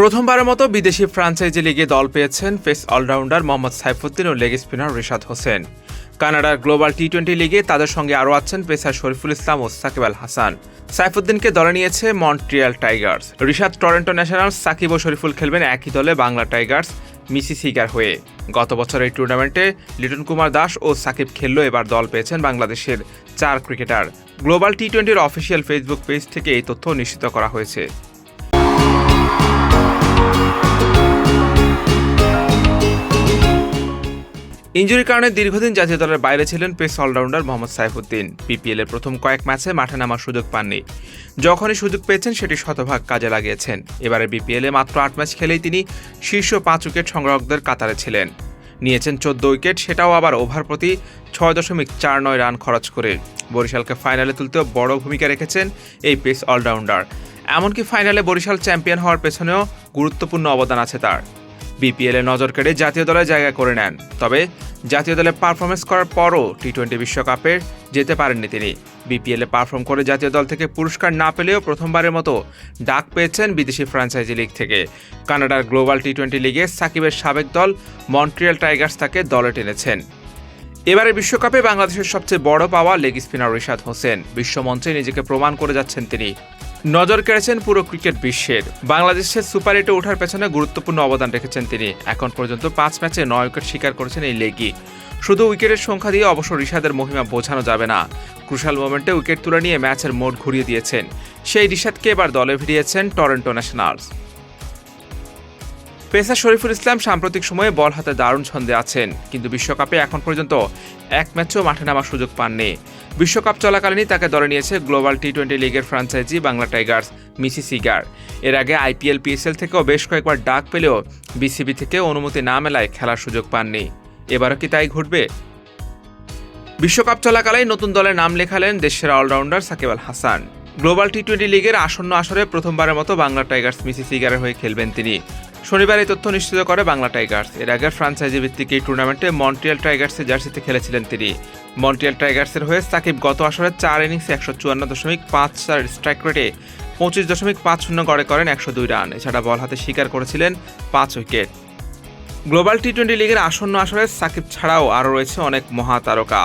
প্রথমবারের মতো বিদেশি ফ্রাঞ্চাইজি লিগে দল পেয়েছেন পেস অলরাউন্ডার মোহাম্মদ সাইফুদ্দিন ও লেগ স্পিনার রিশাদ হোসেন। কানাডার গ্লোবাল টি টোয়েন্টি লিগে তাদের সঙ্গে আরও আছেন পেসার শরীফুল ইসলাম ও সাকিব আল হাসান। সাইফুদ্দিনকে দলে নিয়েছে Montreal Tigers. Rishad Toronto National Shakib ও শরীফুল খেলবেন একই দলে বাংলা টাইগার্স, মিসিসিগার হয়ে। গত বছর এই টুর্নামেন্টে লিটন কুমার দাস ও সাকিব খেললেও এবার দল পেয়েছেন বাংলাদেশের চার ক্রিকেটার। গ্লোবাল টি টোয়েন্টির অফিসিয়াল ফেসবুক পেজ থেকে এই তথ্য নিশ্চিত করা হয়েছে। ইঞ্জুরির কারণে দীর্ঘদিন জাতীয় দলের বাইরে ছিলেন pace allrounder Mohammad Saifuddin. BPL এর প্রথম কয়েক ম্যাচে মাঠে নামার সুযোগ পাননি। যখনই সুযোগ পেয়েছেন, সেটি শতভাগ কাজে লাগিয়েছেন। এবারে বিপিএল এ মাত্র আট ম্যাচ খেলেই তিনি শীর্ষ পাঁচ উইকেট সংগ্রাহকদের কাতারে ছিলেন। নিয়েছেন চোদ্দ উইকেট, সেটাও আবার ওভার প্রতি ছয় দশমিক চার নয় রান খরচ করে। বরিশালকে ফাইনালে তুলতেও বড় ভূমিকা রেখেছেন এই পেস অলরাউন্ডার। এমনকি ফাইনালে বরিশাল চ্যাম্পিয়ন হওয়ার পেছনেও গুরুত্বপূর্ণ অবদান আছে তার। বিপিএলে নজর কেড়ে জাতীয় দলে জায়গা করে নেন। তবে জাতীয় দলে পারফরমেন্স করার পরও টি টোয়েন্টি বিশ্বকাপে যেতে পারেননি তিনি। বিপিএলে পারফর্ম করে জাতীয় দল থেকে পুরস্কার না পেলেও প্রথমবারের মতো ডাক পেয়েছেন বিদেশি ফ্র্যাঞ্চাইজি লিগ থেকে। কানাডার গ্লোবাল টি টোয়েন্টি লিগে সাকিবের সাবেক দল মন্ট্রিয়াল টাইগার্স তাকে দলে টেনেছেন। এবারে বিশ্বকাপে বাংলাদেশের সবচেয়ে বড় পাওয়া লেগ স্পিনার রিশাদ হোসেন। বিশ্বমঞ্চে নিজেকে প্রমাণ করে যাচ্ছেন তিনি। নজর কেড়েছেন পুরো ক্রিকেট বিশ্বের। বাংলাদেশের সুপার এইটে ওঠার পেছনে গুরুত্বপূর্ণ অবদান রেখেছেন তিনি। এখন পর্যন্ত পাঁচ ম্যাচে নয় উইকেট শিকার করেছেন এই লেগি। শুধু উইকেটের সংখ্যা দিয়ে অবশ্য ঋষাদের মহিমা বোঝানো যাবে না। ক্রুশাল মোমেন্টে উইকেট তুলে নিয়ে ম্যাচের মোড ঘুরিয়ে দিয়েছেন। সেই রিশাদকে এবার দলে ভিড়িয়েছেন Toronto Nationals. Pacer Shoriful Islam সাম্প্রতিক সময়ে বল হাতে দারুণ ছন্দে আছেন, কিন্তু বিশ্বকাপে এখন পর্যন্ত এক ম্যাচও মাঠে নামার সুযোগ পাননি। বিশ্বকাপ চলাকালীনই তাকে দলে নিয়েছে গ্লোবাল টি টোয়েন্টি লিগের franchise Bangla Tigers Mississauga এর আগে আইপিএল পিএসএল থেকেও বেশ কয়েকবার ডাক পেলেও বিসিবি থেকে অনুমতি না মেলায় খেলার সুযোগ পাননি। এবারও কি তাই ঘটবে? বিশ্বকাপ চলাকালেই নতুন দলে নাম লেখালেন দেশের allrounder Shakib Al Hasan. Global T twenty লিগের আসন্ন আসরে প্রথমবারের মতো বাংলা টাইগার্স মিসিসিগারের হয়ে খেলবেন তিনি। শনিবার এই তথ্য নিশ্চিত করে বাংলা টাইগার্স। এর আগে ফ্রাঞ্চাইজি ভিত্তিক এই টুর্নামেন্টে মন্ট্রিয়াল টাইগার্সের জার্সিতে খেলেছিলেন তিনি। মন্ট্রিয়াল টাইগার্সের হয়ে সাকিব গত আসরে চার ইনিংসে একশো চুয়ান্ন দশমিক পাঁচ চার স্ট্রাইক রেটে পঁচিশ দশমিক পাঁচ শূন্য গড়ে করেন একশো দুই রান। এছাড়া বল হাতে শিকার করেছিলেন পাঁচ উইকেট। গ্লোবাল টি টোয়েন্টি লিগের আসন্ন আসরে সাকিব ছাড়াও আরও রয়েছে অনেক মহাতারকা।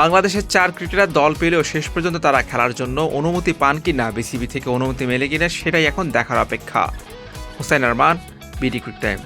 বাংলাদেশের চার ক্রিকেটার দল পেলেও শেষ পর্যন্ত তারা খেলার জন্য অনুমতি পান কি না, বিসিবি থেকে অনুমতি মেলে কিনা, সেটাই এখন দেখার অপেক্ষা। Hussain Arman BD Crictime